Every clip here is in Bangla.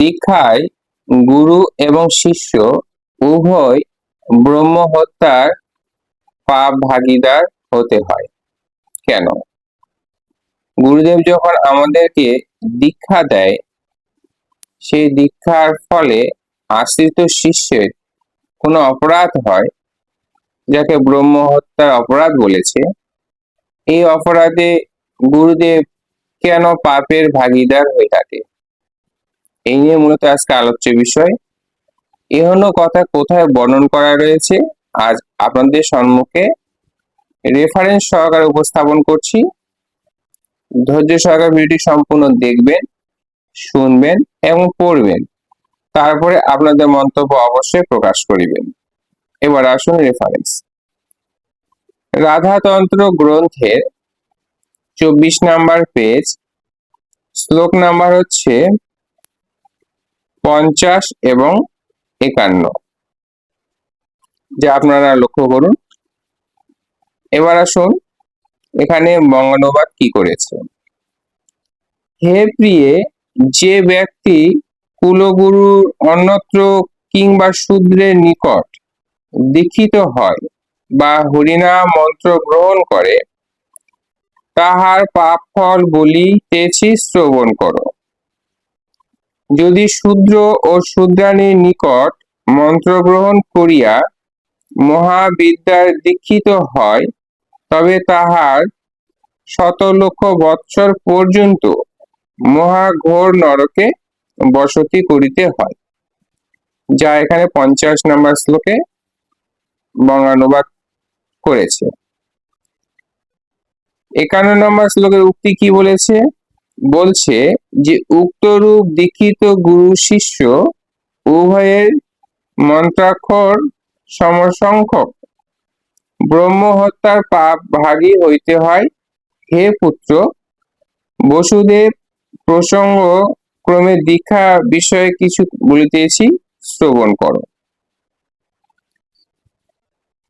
দীক্ষায় গুরু এবং শিষ্য উভয় ব্রহ্ম হত্যার পাপ ভাগীদার হতে হয়। কেন? গুরুদেব যখন আমাদেরকে দীক্ষা দেয়, সেই দীক্ষার ফলে আশ্রিত শিষ্যের কোনো অপরাধ হয়, যাকে ব্রহ্ম হত্যার অপরাধ বলেছে, এই অপরাধে গুরুদেব কেন পাপের ভাগীদার হয়ে থাকে? এই নিয়ে মূলত আজকে আলোচ্য বিষয়। এহনো কথা কোথায় বর্ণন করা রয়েছে? আজ আপনাদের সম্মুখে রেফারেন্স সহকারে উপস্থাপন করছি। ধৈর্য সহকারে ভিডিওটি সম্পূর্ণ দেখবেন, শুনবেন এবং পড়বেন। তারপরে আপনাদের মন্তব্য অবশ্যই প্রকাশ করিবেন। এবার আসুন রেফারেন্স রাধাতন্ত্র গ্রন্থের চব্বিশ নাম্বার পেজ শ্লোক নাম্বার হচ্ছে পঞ্চাশ এবং একান্ন। যা আপনারা লক্ষ্য করুন। এবার আসুন, এখানে বঙ্গানুবাদ কি করেছে? হে প্রিয়ে, যে ব্যক্তি কুলগুরুর অন্যত্র কিংবা শূদ্রের নিকট দীক্ষিত হয় বা হরিনাম মন্ত্র গ্রহণ করে, তাহার পাপ ফল বলিতেছি শ্রবণ করো। যদি শূদ্র ও শূদ্রাণীর নিকট মন্ত্র গ্রহণ করিয়া মহাবিদ্যার দীক্ষিত হয়, তবে তাহার শত লক্ষ বৎসর পর্যন্ত মহাঘোর নরকে বসতি করিতে হয়। যা এখানে পঞ্চাশ নম্বর শ্লোকে বঙ্গানুবাদ করেছে। একান্ন নম্বর শ্লোকের উক্তি কি বলেছে? বলছে যে, উক্তরূপ দীক্ষিত গুরু শিষ্য উভয়ের মন্ত্রাক্ষর সমসংখ্যক। ব্রহ্ম হত্যার পাপ ভাগী হইতে হয়। হে পুত্র, বসুদেব প্রসঙ্গ ক্রমে দীক্ষা বিষয়ে কিছু বলিতেছি, শ্রবণ করো।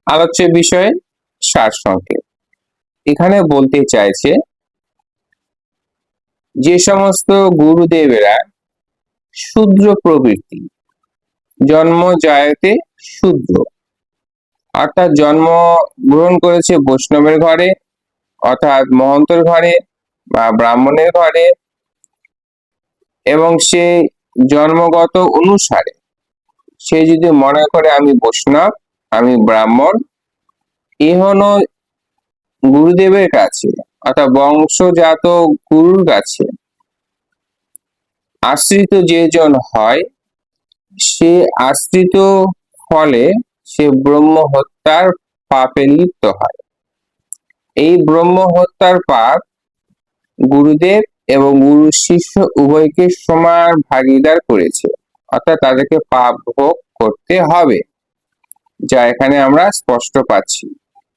আলোচ্য বিষয়ে সার সংক্ষেপ এখানে বলতে চাইছে যে সমস্ত গুরুদেবেরা শূদ্র প্রবৃত্তি জন্ম জায়তে শূদ্র। অর্থাৎ জন্ম গ্রহণ করেছে বৈষ্ণবের ঘরে, অর্থাৎ মহন্তর ঘরে বা ব্রাহ্মণের ঘরে, এবং সে জন্মগত অনুসারে, সে যদি মনে করে আমি বৈষ্ণব, আমি ব্রাহ্মণ, এহন গুরুদেবের কাছে অর্থাৎ বংশজাত গুরুর কাছে আশ্রিত যেজন হয়, সে আশ্রিত ফলে সে ব্রহ্ম হত্যার পাপে লিপ্ত হয়। এই ব্রহ্ম হত্যার পাপ গুরুদেব এবং গুরু শিষ্য উভয়কে সমান ভাগিদার করেছে, অর্থাৎ তাদেরকে পাপ ভোগ করতে হবে, যা এখানে আমরা স্পষ্ট পাচ্ছি।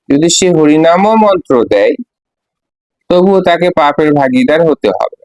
যদি সে হরিনাম মন্ত্র দেয় তবুও তাকে পাপের ভাগিদার হতে হবে।